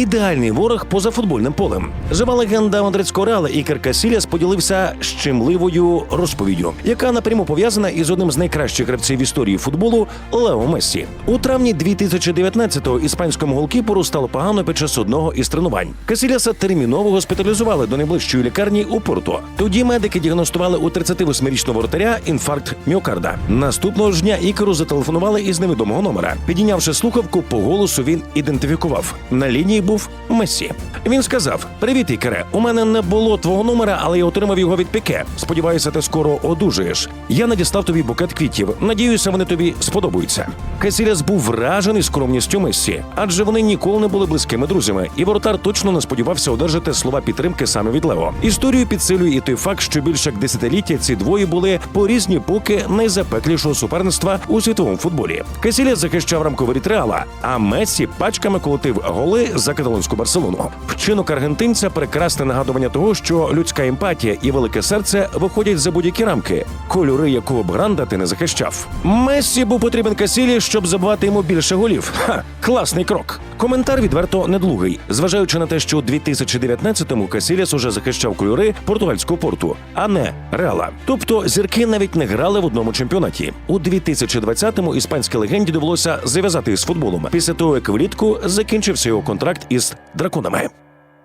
ідеальний ворог поза футбольним полем. Жива легенда мадридського реала Ікер Касіліас поділився щемливою розповіддю, яка напряму пов'язана із одним з найкращих гравців історії футболу Лео Мессі. У травні 2019-го іспанському голкіперу стало погано під час одного із тренувань. Касіліаса терміново госпіталізували до найближчої лікарні у Порту. Тоді медики діагностували у 38-річного воротаря інфаркт міокарда. Наступного ж дня Ікеру зателефонували із невідомого номера. Підійнявши слухавку, по голосу він ідентифікував. На лінії був Месі. Він сказав: Привіт, Ікере. У мене не було твого номера, але я отримав його від Піке. Сподіваюся, ти скоро одужаєш. Я надіслав тобі букет квітів. Надіюся, вони тобі сподобаються. Касіляс був вражений скромністю Мессі, адже вони ніколи не були близькими друзями, і воротар точно не сподівався одержати слова підтримки саме від Лео. Історію підсилює і той факт, що більше як десятиліття ці двоє були по різні боки найзапеклішого суперництва у світовому футболі. Касіляс захищав рамковий Реала, а Мессі пачками колотив голи за каталонську Барселону. Вчинок аргентинця прекрасне нагадування того, що людська емпатія і велике серце виходять за будь-які рамки, кольори якого б гранда ти не захищав. Мессі був потрібен Касілі, щоб забивати йому більше голів. Ха, класний крок. Коментар відверто недолугий, зважаючи на те, що у 2019-му Касіліас уже захищав кольори португальського порту, а не Реала. Тобто зірки навіть не грали в одному чемпіонаті. У 2020-му іспанській легенді довелося зав'язати із футболом після того, як влітку закінчився його контракт із драконами.